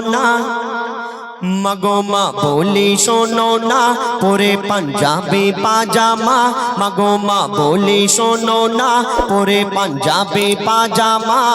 না। মাগো মা, বলি শোনো না। পরে পাঞ্জাবি পাজামা। মাগো মা, বলি শোনো না। পরে পাঞ্জাবি পাজামা।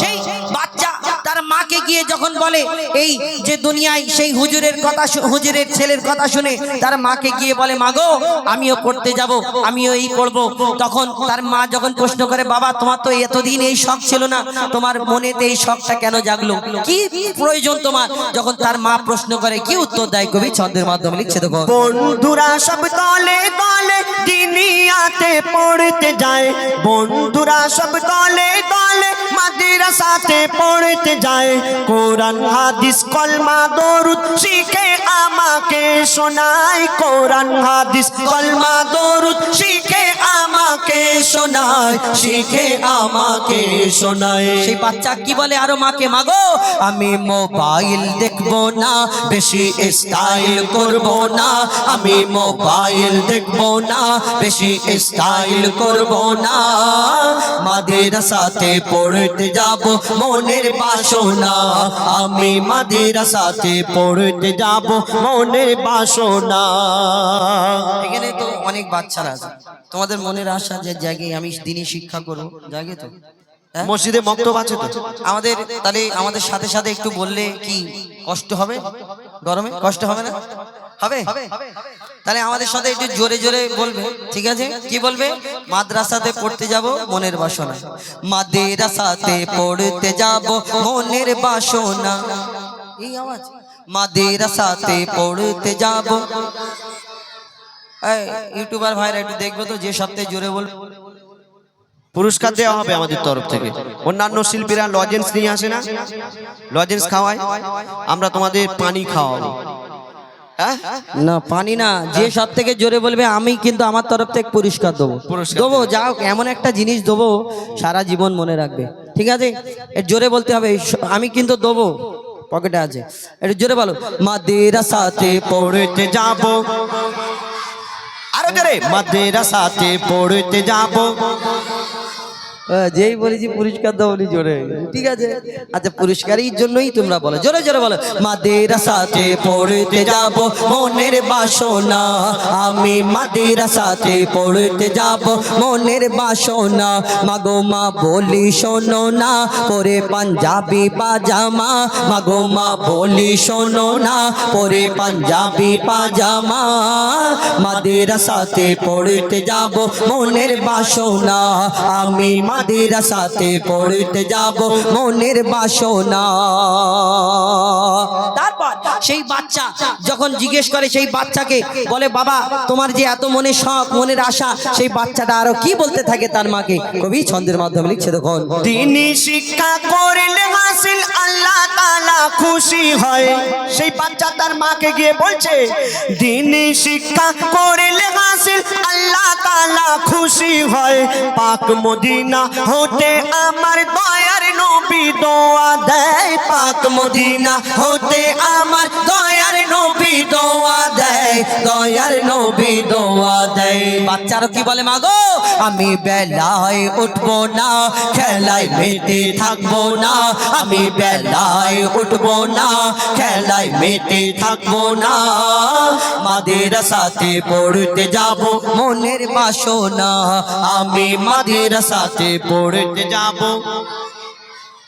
সেই বাচ্চা তার মাকে গিয়ে যখন বলে, এই যে দুনিয়ায় সেই হুজুরের কথা হুজুরের ছেলের কথা শুনে তার মাকে গিয়ে বলে, মাগো, আমিও পড়তে যাব, আমিও এই করব। তখন তার মা যখন প্রশ্ন করে, বাবা, তোমার তো এতদিন এই শখ ছিল না, তোমার মনেতে এই শখটা কেন জাগলো? কি প্রয়োজন তোমার? যখন তার মা প্রশ্ন করে, কি উত্তর দেয় কবি? ছন্দের মাধ্যমে লিখছে দেখো। বন্ধুরা সব দলে দলে দিনিয়াতে পড়তে যায়। বন্ধুরা সব দলে দলে মাদ্রাসাতে পড়তে যায়। কোরআন, হাদিস, কলমা, দরুদ শিখে আমাকে শোনায়। কোরআন, হাদিস, কলমা, দরুদ শিখে আমাকে শোনায় শিখে আমাকে শোনায়। সেই বাচ্চা কি বলে আরও মাকে? মাগো আমি মোবাইল দেখব না বেশি স্টাইল করব না। আমি মোবাইল দেখব না বেশি স্টাইল করব না। মাদের সাথে পড়তে যাব মনের বাসনা। আমি মাদের সাথে পড়তে যাব মনের বাসনা। এখানে তো অনেক বাচ্চারা আছে। তোমাদের মনের আশা যে জাগে আমি দিনই শিক্ষা করব জাগে তো? হ্যাঁ? মসজিদে মক্তব আছে তো? আমাদের তাহলে আমাদের সাথে সাথে একটু বললে কি কষ্ট হবে? গরমে? কষ্ট হবে না? হবে? তাহলে আমাদের সাথে একটু জোরে জোরে বলবে ঠিক আছে? কি বলবে? মাদ্রাসাতে পড়তে যাব মনের বাসনা। মাদ্রাসাতে পড়তে যাব মনের বাসনা। এই আওয়াজ? মাদ্রাসাতে পড়তে যাব ইউটিউবার ভাইরা একটু দেখব তো যে সপ্তাহে জোরে বলবে পুরস্কার দেওয়া হবে আমাদের তরফ থেকে। অন্যান্য শিল্পীরা লজেন্স নিয়ে আসে না? লজেন্স খাওয়ায়? আমরা তোমাদের পানি খাওয়াবো। হ্যাঁ? না পানি না যে সব থেকে জোরে বলবে আমি কিন্তু আমার তরফ থেকে পুরস্কার দেবো। দেবো যা হোক, এমন একটা জিনিস দেবো সারা জীবন মনে রাখবে। ঠিক আছে? এর জোরে বলতে হবে আমি কিন্তু দেবো। পকেটে আছে। একটু জোরে বলো মাদ্রাসাতে পড়তে যাব। আরও জোরে মাদ্রাসাতে পড়তে যাব। যেই বলেছি পুরস্কার দেবো নি জোরে। ঠিক আছে? আচ্ছা পুরস্কারের জন্যই তোমরা বলো। জোরে জোরে বলো। মাদ্রাসাতে পড়তে যাব, মনের বাসনা। আমি মাদ্রাসাতে পড়তে যাব, মনের বাসনা। মাগো মা, বলি শোনো না। পরে পাঞ্জাবি পাজামা। মাগো মা, বলি শোনো না। পরে পাঞ্জাবি পাজামা। মাদ্রাসাতে পড়তে যাব, মনের বাসনা। আমি মাদ্রাসাতে পড়তে যাব, মনের বাসনা। তারপর সেই বাচ্চা যখন জিজ্ঞেস করে সেই বাচ্চাকে, বলে, বাবা, তোমার যে এত মনে শখ, মনের আশা, সেই বাচ্চাটা আরও কি বলতে থাকে তার মাকে? কবি ছন্দের মাধ্যমে লিখছে, দেখুন। তিনি শিক্ষা করলে হাসিল, আল্লাহ তাআলা খুশি হয়। সেই বাচ্চা তার মাকে গিয়ে বলছে দিনী শিক্ষা করলে হাসিল, আল্লাহ তাআলা খুশি হয়। পাক মদিনা হতে আমার দয়ার নবী দোয়া দেয় পাক মদিনা। হতে আমার দয়ার নবী দোয়া দেয় দয়ার নবী দোয়া দেয়। বাচ্চারও কি বলে মাগো আমি বেলায় উঠবো না, খেলায় মেতে থাকব না, আমি বেলায় উঠবো না, খেলায় মেতে থাকব না। মাদের সাথে পড়তে যাব, মনের বাসনা, আমি মাদের সাথে পড়তে যাব।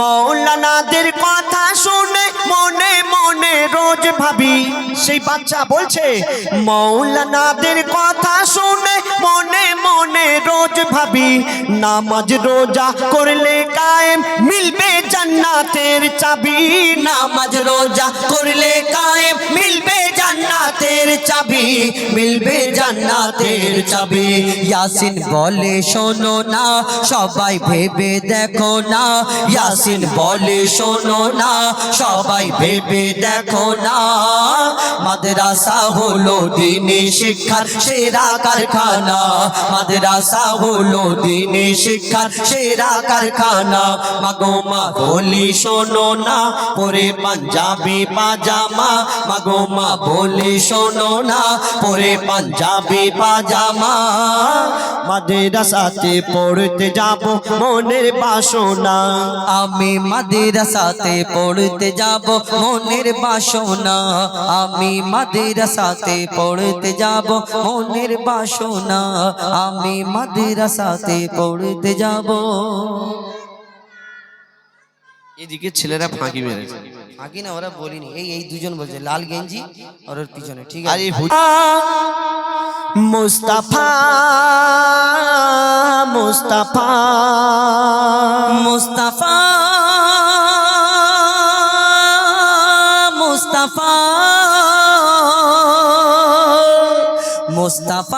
মৌলানাদের কথা শুনে মনে মনে রোজ ভাবি, সেই বাচ্চা বলছে, মৌলানাদের কথা শুনে মনে মনে রোজ ভাবি, নামাজ রোজা করলে কায়েম মিলবে জান্নাতের চাবি, নামাজ রোজা করলে কায়েম মিলবে চাবি, মিলবে জান্নাতের চাবি। ইয়াসিন বলে, শোনো না, সবাই ভেবে দেখো না। ইয়াসিন বলে, শোনো না, সবাই ভেবে দেখো না। মাদ্রাসা হলো দিনে শিক্ষার সেরা কারখানা। মাদ্রাসা হলো দিনে শিক্ষার সেরা কারখানা। মাগো মা বলি, শোনো না, পরে পাঞ্জাবি পাজামা। মাগো মা বলি, শোনো না পরে পাঞ্জাবি পাজামা মাদ্রাসাতে পড়তে যাব, মনের বাসনা। আমি মাদ্রাসাতে পড়তে যাব, মনের বাসনা। আমি মাদ্রাসাতে পড়তে যাব, মনের বাসনা। আমি মাদ্রাসাতে পড়তে যাব। এদিকে ছেলেরা ফাঁকি মেরেছে। আগে না ওরা বলিনি। এই এই দুজন বলছে লাল গেঞ্জি আর ওর পিছনে ঠিক আছে? মুস্তাফা মুস্তাফা। মুস্তাফা মুস্তাফা। মুস্তাফা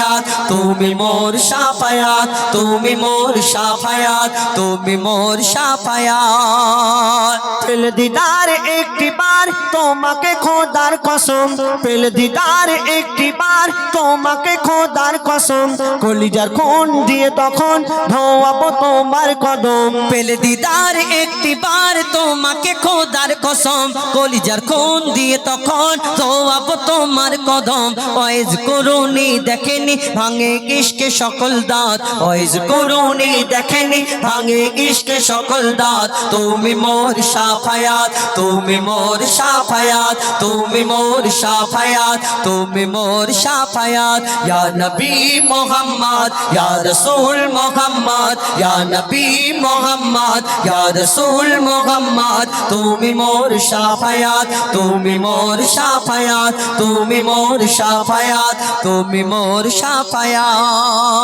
তুমি মোর সাফায়াত তুমি মোর সাফায়াত তুমি মোর শাফায়াত পেল দিদার একটি বার তোমাকে খোদার কসম পেল দিদার একটি বার তোমাকে খোদার কসম কলিজার কোন দিয়ে তখন ধোয়াবো তোমার কদম। পেলে দিদার একটি বার তোমাকে খোদার কসম কলিজার কোন দিয়ে তখন তোয়াব তোমার কদম। ওয়েজ করুনি দেখেনি ভাঙে ইশকে সকল দাঁত। ওয়েজ করুনি দেখেনি, ভাঙে ইশকে সকল দাঁত। তুমি মোর সাফায়াত, তুমি মোর সাফায়াত, তুমি মোর সাফায়াত, তুমি মোর সাফায়াত। ইয়া নবী মোহাম্মদ, ইয়া রাসূল মোহাম্মদ, ইয়া নবী মোহাম্মদ, ইয়া রাসূল মোহাম্মদ। তুমি মোর সাফায়াত, তুমি মোর সাফায়াত, তুমি মোর সাফায়াত, তুমি মোর সাফায়াত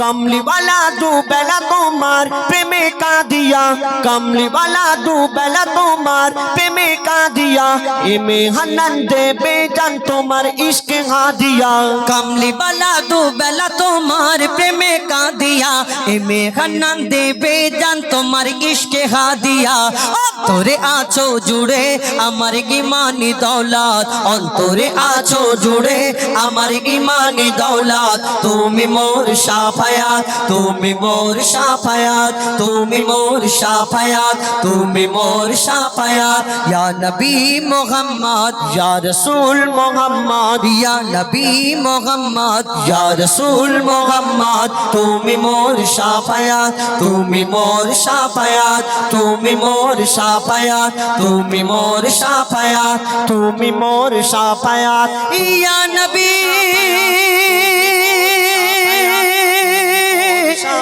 কমলিওয়ালা দুবেলা তোমার প্রেমে কাঁদিয়া, কমলিওয়ালা দুবেলা তোমার প্রেমে কাঁদিয়া এমে হান্নান দেবে জান তোমার ইশকে হাদিয়া। কমলিওয়ালা দুবেলা তোমার প্রেমে কাঁদিয়া এমে হান্নান দেবে জান তোমার ইশকে হাদিয়া। অন্তরে আছো জুড়ে আমার ইমানি দৌলত, অন্তরে আছো জুড়ে আমার ইমান ইমানি দৌলত, তুমি মোর সাফায়াত, তুমি মোর সাফায়াত, তুমি মোর সাফায়াত, তুমি মোর সাফায়াত। ইয়া নবী মোহাম্মদ, ইয়া রাসূল মোহাম্মদ, ইয়া নবী মোহাম্মদ, ইয়া রাসূল মোহাম্মদ, তুমি মোর সাফায়াত, তুমি মোর সাফায়াত, তুমি মোর সাফায়াত, তুমি মোর সাফায়াত, তুমি মোর সাফায়াত। ইয়া নবী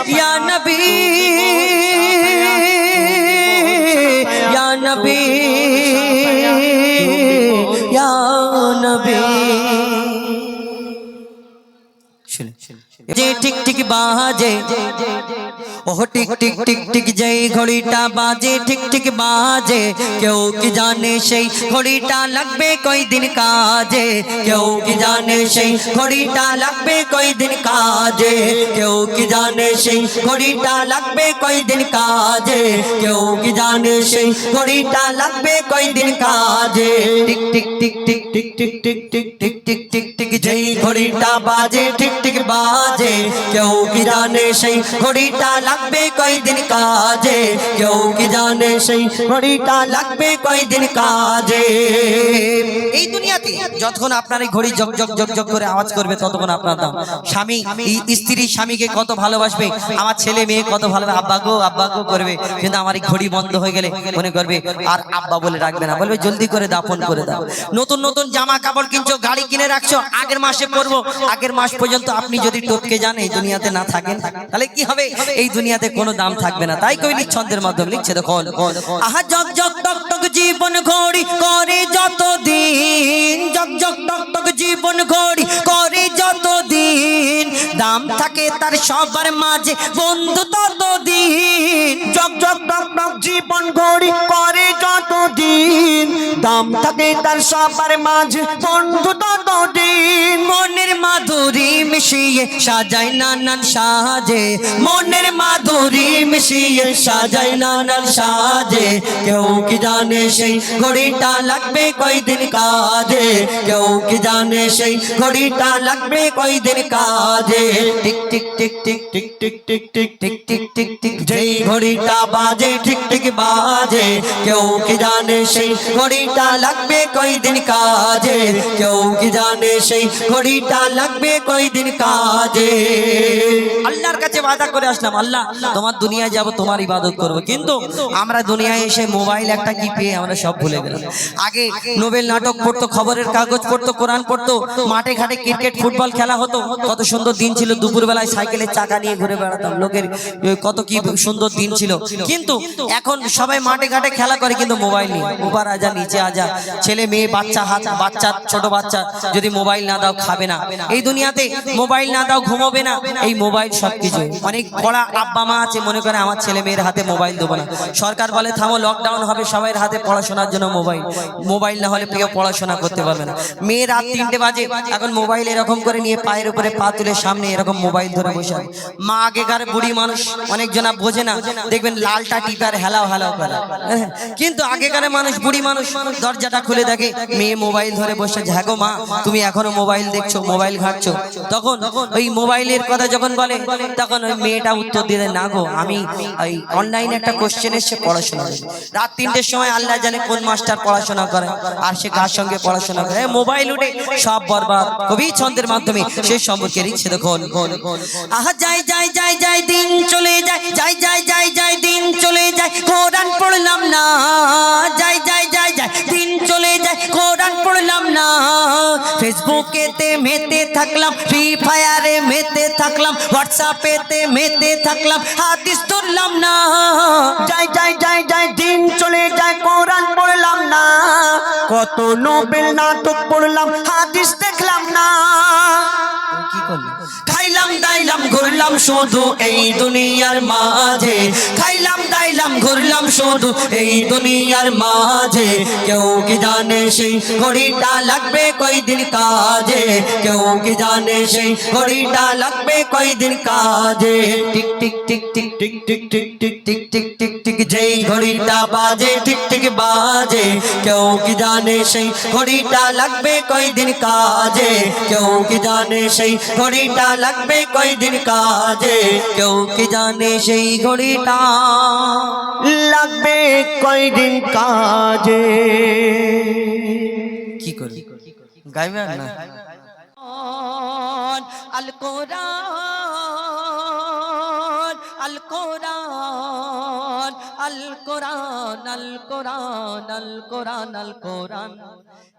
یا نبی یا نبی یا نبی جی ٹھیک ٹھیک باجے ওহ টিক টিক টিক টিক যেই ঘড়িটা বাজে ঠিক ঠিক বাজে কেউ কি জানে সেই ঘড়িটা লাগবে কই দিন কাজে কেউ কি জানে সেই ঘড়িটা লাগবে কই দিন কাজে কেউ কি জানে সেই ঘড়িটা লাগবে কই দিন কাজে কেউ কি জানে সেই ঘড়িটা লাগবে কই দিন কাজে tick tick tick tick tick tick tick tick tick tick tick tick tick যেই ঘড়িটা বাজে ঠিক ঠিক বাজে কেউ কি জানে সেই ঘড়িটা লাগবে কয়দিন কাজে? কেউ কি জানে সেই ঘড়িটা লাগবে কয়দিন কাজে? এই দুনিয়াতে যতক্ষণ আপনার এই ঘড়ি জগ জগ জগ জগ করে আওয়াজ করবে, ততক্ষণ আপনার দাম। স্বামী স্ত্রী স্বামীকে কত ভালোবাসবে? আমার ছেলে মেয়ে কত ভালোবাসবে? আব্বা গো আব্বা গো করবে। কিন্তু আমার এই ঘড়ি বন্ধ হয়ে গেলে মনে করবে, আর আব্বা বলে রাখবে না। বলবে, জলদি করে দাফন করে দাও। নতুন নতুন জামা কাপড় কিনছো, গাড়ি কিনে রাখছো, আগের মাসে পরবো। আগের মাস পর্যন্ত আপনি যদি টপকে যান, এই দুনিয়াতে না থাকেন, তাহলে কি হবে? এই দুনিয়াতে কোনো দাম থাকবে না। তাই কই ছন্দের মাধ্যমে লিখছে দেখো আহা জগ জগ টক টক জীবন ঘড়ি করে যত দিন জগ জগ টক টক জীবন ঘড়ি করে যত দিন দাম থাকে তার সবার মাঝে বন্ধু তত দিন জগ জগ টক টক জীবন ঘড়ি দাম থাকে তার সবার মাঝে বন্ধু তত দিন মনের মাধুরী মিশিয়ে সাজাই নানান সাজে মনের মাধুরী মিশিয়ে সাজাই নানান সাজে কেউ কি জানে সেই ঘড়িটা লাগবে কয়দিন কাজে কেউ কি জানে সেই ঘড়িটা লাগবে কয়দিন কাজে tick tick tick tick tick tick tick tick tick tick tick tick যেই ঘড়িটা বাজে ঠিক ঠিক বাজে কেউ কি জানে সেই ঘড়িটা লাগবে কয়দিন কাজে? কেউ কি জানে সেই ঘড়িটা লাগবে কয়দিন কাজে? আল্লাহর কাছে বাধা করে আসলাম, আল্লাহ, তোমার দুনিয়ায় যাব, তোমার ইবাদত করব। কিন্তু আমরা দুনিয়ায় এসে মোবাইল একটা কি পেয়ে আমরা সব ভুলে গেলাম। আগে নোবেল নাটক পড়তো, খবরের কাগজ পড়তো, কোরআন পড়তো, মাঠে ঘাটে ক্রিকেট, ফুটবল খেলা হতো, কত সুন্দর দিন ছিল, দুপুরবেলায় সাইকেলের চাকা নিয়ে ঘুরে বেড়াতাম, লোকের কত কি সুন্দর দিন ছিল। কিন্তু এখন সবাই মাঠে ঘাটে খেলা করে, কিন্তু মোবাইল নিয়ে উপর আজা নিচে আজা ছেলে, মেয়ে, বাচ্চা, হাত, বাচ্চা, ছোট বাচ্চা, যদি মোবাইল না দাও, খাবে না। এই দুনিয়াতে মোবাইল না দাও, ঘুমোবে না। এই মোবাইল সবকিছু। অনেক পড়া আব্বা মা আছে, মনে করে আমার ছেলে, মেয়ের হাতে মোবাইল দেবো না। সরকার বলে, থামো লকডাউন হবে, সবাইয়ের হাতে পড়াশোনার জন্য মোবাইল। মোবাইল না হলে কেউ পড়াশোনা করতে পারবে না। মেয়ে রাত তিনটে বাজে, এখন মোবাইল এরকম করে নিয়ে পায়ের উপরে পা তুলে সামনে এরকম মোবাইল ধরে বসে মা আগেকার বুড়ি মানুষ অনেকজনা বোঝে না। দেখবেন লালটা টিপার হেলাও হেলাও করে। কিন্তু আগেকার মানুষ, বুড়ি মানুষ দরজাটা খুলে দেখে মেয়ে মোবাইল ধরে বসে আছে, হ্যাঁ মা তুমি এখনও মোবাইল দেখছ মোবাইল ঘাটছো? তখন ওই মোবাইলের কথা যখন বলে তখন ওই মেয়েটা উত্তর দিলে না গো আমি ওই অনলাইনে একটা কোশ্চেন এসছে পড়াশোনা। রাত তিনটের সময় আল্লাহ জানে কোন মাস্টার পড়াশোনা করে আর সে কার সঙ্গে পড়াশোনা করে। মোবাইল উঠে সব বরবাদ কবি ছন্দের মাধ্যমে সে সম্পর্কে লিখছে দেখুন। আহা যাই যাই যাই যাই দিন চলে যায় যাই যাই যাই যাই দিন চলে যায় কোরআন পড়লাম না। যাই যাই যাই যাই দিন চলে যায়, কোরআন পড়লাম না। ফেসবুকেতে মেতে থাকলাম, ফ্রি ফায়ারে মেতে থাকলাম, হোয়াটসঅ্যাপেতে মেতে থাকলাম, হাদিস তুললাম না। যাই যাই যাই যাই, দিন চলে যায়, কোরআন পড়লাম না। কত নোবেল নাটক পড়লাম, হাদিস দেখলাম না। কি করলি? খাইলাম দাইলাম ঘুরলাম শুধু এই দুনিয়ার মাঝে খাইলাম দাইলাম ঘুরলাম শুধু এই দুনিয়ার মাঝে কেউ কি জানে সেই ঘড়িটা লাগবে কয়দিন কাজে কেউ কি জানে সেই ঘড়িটা লাগবে কয়দিন কাজে tick tick tick tick tick tick tick tick tick tick tick tick যেই ঘড়িটা বাজে ঠিক ঠিক বাজে কেউ কি জানে সেই ঘড়িটা লাগবে কয়দিন কাজে কেউ কি জানে সেই ঘড়িটা লাগবে কয়দিন কাজে কেউ কি জানে সেই ঘড়িটা? লাগবে কয়দিন কাজে? কি করি? গাইবে না? আল কোরআন আল কোরআন আল কোরআন আল কোরআন আল কোরআন আল কোরআন।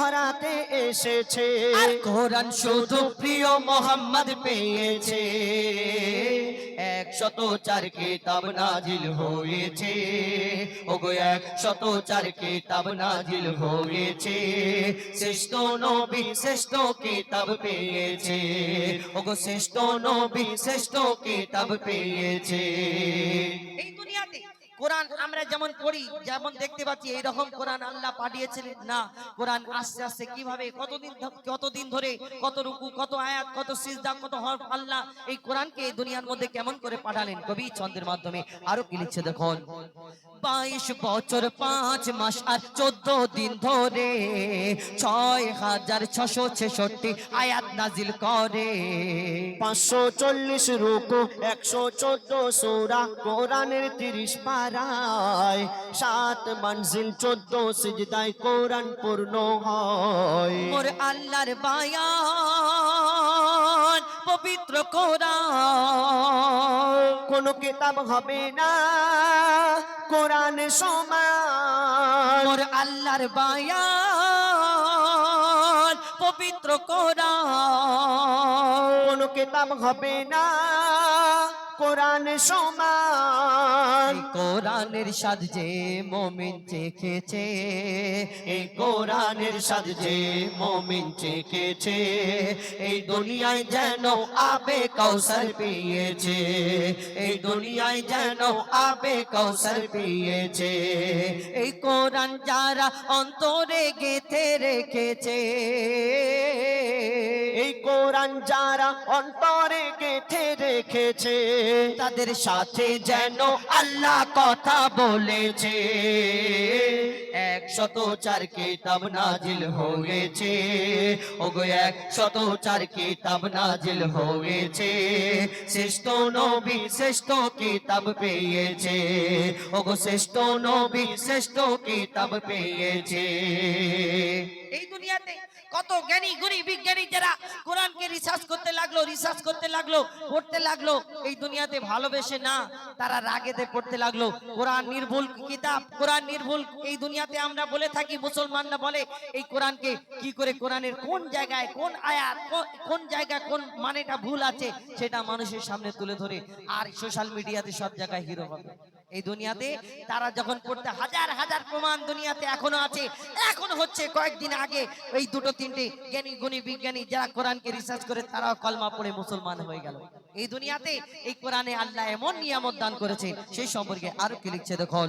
ধরাতে এসেছে। কোরআন শুধু প্রিয় মোহাম্মদ পেয়েছে। একশত চার কিতাব নাজিল হয়েছে। ওগো একশত চার কিতাব নাজিল হয়েছে। শ্রেষ্ঠ নবী শ্রেষ্ঠ কিতাব পেয়েছে। ওগো শ্রেষ্ঠ নবী শ্রেষ্ঠ কিতাব পেয়েছে। এই দুনিয়াতে কোরআন আমরা যেমন পড়ি, যেমন দেখতে পাচ্ছি এইরকম কোরআন আল্লাহ পাঠিয়েছিলেন। না, কোরআন আস্তে আস্তে কীভাবে, কতদিন কতদিন ধরে, কত রুকু, কত আয়াত, কত সিজদা, কত হরফ আল্লাহ এই কোরআনকে এই দুনিয়ার মধ্যে কেমন করে পাঠালেন? কবি ছন্দের মাধ্যমে। আরও কি লিখছে দেখুন? বাইশ বছর পাঁচ মাস আর চোদ্দ দিন ধরে ছয় হাজার ছশো ছেষট্টি আয়াত নাজিল করে। পাঁচশো চল্লিশ রুকু, একশো চোদ্দ সোরা, কোরআনের তিরিশ পারায় সাত মঞ্জিল চোদ্দ সিজদায় কোরআন পূর্ণ হয়। মোর আল্লাহর বায়ান পবিত্র কোরআন। কোন কিতাব হবে না কোরআন সমান। মোর আল্লাহর বায়ান পবিত্র কোরআন। কোন কিতাব হবে না কোরআন সমান। কোরআনের সাজ যে মমিন চেখেছে এই কোরআনের সাজ যে মমিন চেখেছে এই দুনিয়ায় যেন আবে কৌশল পেয়েছে এই দুনিয়ায় যেন আবে কৌশল পেয়েছে এই কোরআন যারা অন্তরে গেথে রেখেছে এই কোরআন যারা অন্তরে গেথে রেখেছে তাদের সাথে যেন আল্লাহ কথা বলেছে। একশত চার কিতাব নাজিল হয়েছে। ওগো, একশত চার কিতাব নাজিল হয়েছে। শ্রেষ্ঠ নবী শ্রেষ্ঠ কিতাব পেয়েছে। ওগো, শ্রেষ্ঠ নবী শ্রেষ্ঠ কিতাব পেয়েছে। এই দুনিয়াতে কত জ্ঞানী গুণী বিজ্ঞানী যারা কোরআনকে রিসার্চ করতে লাগল রিসার্চ করতে লাগল, পড়তে লাগল, এই দুনিয়াতে ভালোবেসে না, তারা রাগেতে পড়তে লাগল। কোরআন নির্ভুল কিতাব, কোরআন নির্ভুল, এই দুনিয়াতে আমরা বলে থাকি, মুসলমানরা বলে, এই কোরআনকে কি করে কোরআনের কোন জায়গায়, কোন আয়াত, কোন জায়গায় কোন মানেটা ভুল আছে, সেটা মানুষের সামনে তুলে ধরে, আর সোশ্যাল মিডিয়াতে সব জায়গায় হিরো হবে। এই দুনিয়াতে তারা যখন পড়তে হাজার হাজার প্রমাণ দুনিয়াতে এখনও আছে, এখন হচ্ছে কয়েকদিন আগে এই দুটো তিনটে জ্ঞানী, গুণী, বিজ্ঞানী যারা কোরআনকে রিসার্চ করে, তারাও কলমা পড়ে মুসলমান হয়ে গেল। এই দুনিয়াতে এই কোরআনে আল্লাহ এমন নিয়ামত দান করেছে, সেই সম্পর্কে আরও কি লিখছে দেখুন।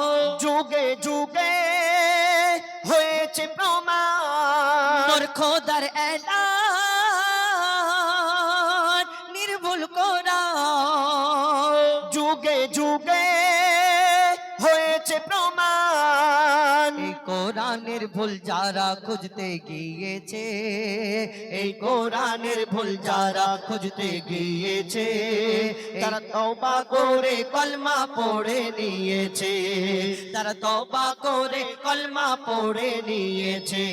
খোদার এলান নির্ভুল কোরআন যুগে যুগে কোরআনের ভুল যারা খুঁজতে গিয়েছে, এই কোরআনের ভুল যারা খুঁজতে গিয়েছে, তারা তবা করে কলমা পড়ে নিয়েছে, তারা তবা করে কলমা পড়ে নিয়েছে।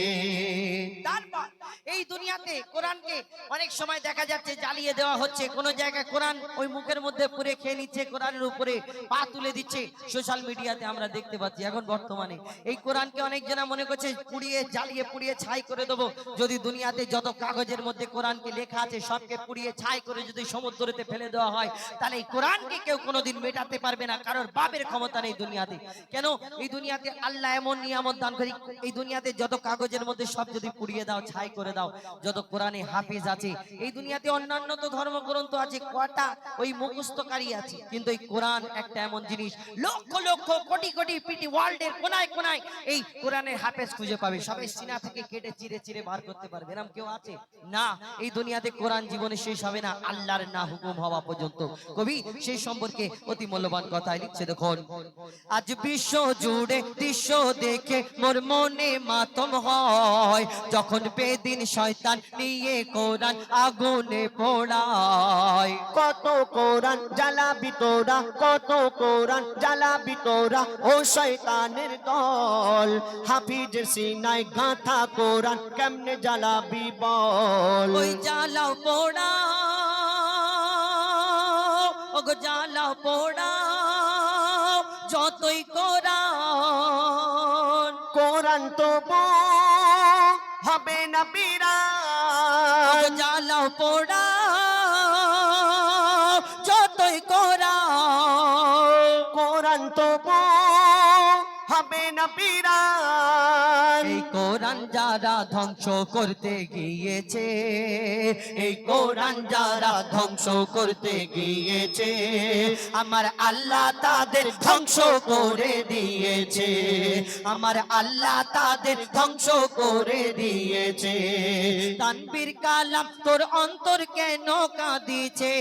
তারপর এই দুনিয়াতে কোরআনকে অনেক সময় দেখা যাচ্ছে জ্বালিয়ে দেওয়া হচ্ছে। কোন জায়গায় কোরআন ওই মুখের মধ্যে পুরে খেয়ে নিচ্ছে, কোরআনের উপরে পা তুলে দিচ্ছে। সোশ্যাল মিডিয়াতে আমরা দেখতে পাচ্ছি এখন বর্তমানে। এই কোরআনকে অনেক জনা মনে করছে, পুড়িয়ে, জ্বালিয়ে, পুড়িয়ে, ছাই করে দেবো। যদি দুনিয়াতে যত কাগজের মধ্যে কোরআনকে লেখা আছে, সবকে পুড়িয়ে, ছাই করে যদি সমুদ্রতে ফেলে দেওয়া হয়, তাহলে এই কোরআনকে কেউ কোনোদিন মেটাতে পারবে না। কারোর বাপের ক্ষমতা নেই দুনিয়াতে। কেন? এই দুনিয়াতে আল্লাহ এমন নিয়ামত দান করি, এই দুনিয়াতে যত কাগজের মধ্যে সব যদি পুড়িয়ে দাও, ছাই করে যত কোরআনে হাফিজ আছে, এই দুনিয়াতে অন্যান্য তো ধর্মগ্রন্থ আছে, কটা ওই মুখস্থকারী আছে, কিন্তু এই কোরআন একটা এমন জিনিস, লক্ষ লক্ষ কোটি কোটি পিটি ওয়ার্ল্ডের কোনায় কোনায় এই কোরআনের হাফেজ খুঁজে পাবে। সবাই সিনা থেকে কেটে চিরে চিরে বার করতে পারবে। এরকম কেউ আছে? না, এই দুনিয়াতে কোরআন জীবনে শেষ হবে না, আল্লাহর না হুকুম হওয়া পর্যন্ত। কবি, সেই সম্পর্কে অতি মূল্যবান কথাই লিখছে, দেখুন, আজ বিশ্ব জুড়ে দৃশ্য দেখে মোর মনে মাতম হয়, যখন বেদিন শয়তান নিয়ে কোরআন আগুনে পোড়ায়। কত কোরআন জ্বালাবি তোরা কত কোরআন জ্বালাবি তোরা ও শয়তানের দল। হাফিজের সিনায় গাঁথা কোরআন কেমনে জ্বালাবি বল? ওই জ্বালাও পোড়া ওগো জ্বালাও পোড়া যতই কোরআন। কোরআন তো হবে না বিরান জ্বালাও পোড়া যতই কোরা কোরআন তো না এই কোরআন যারা ধ্বংস করতে গিয়েছে এই কোরআন যারা ধ্বংস করতে গিয়েছে আমার আল্লাহ তাদের ধ্বংস করে দিয়েছে। আমার আল্লাহ তাদের ধ্বংস করে দিয়েছে। তানবীর কালাম তোর অন্তর কেন কাঁদিছে?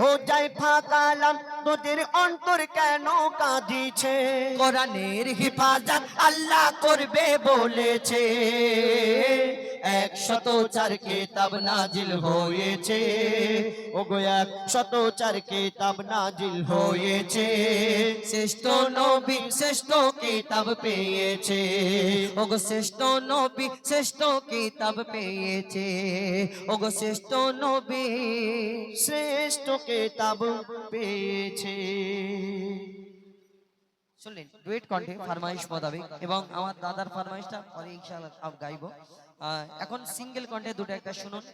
হো যায় ফাঁকালাম তোদের অন্তর কেন কাঁদিছে? কোরআনের হিফাজত আল্লাহ করবে বলেছে। একশত চার কেতাব নাজিল হয়েছে। ওগো এক শত চার কিতাব নাজিল হয়েছে। শ্রেষ্ঠ নবী শ্রেষ্ঠ কিতাব পেয়েছে। ওগো, শ্রেষ্ঠ নবী শ্রেষ্ঠ কিতাব পেয়েছে। ওগো, শ্রেষ্ঠ নবী শ্রেষ্ঠ কিতাব পেয়েছে। শুনলেন ডুয়েট কণ্ঠে ফারমাইশ এবং আমার দাদার ফার্মাইশটা পরে ইনশাআল্লাহ গাইবো। এখন সিঙ্গেল কণ্ঠে দুটো একটা শুনুন।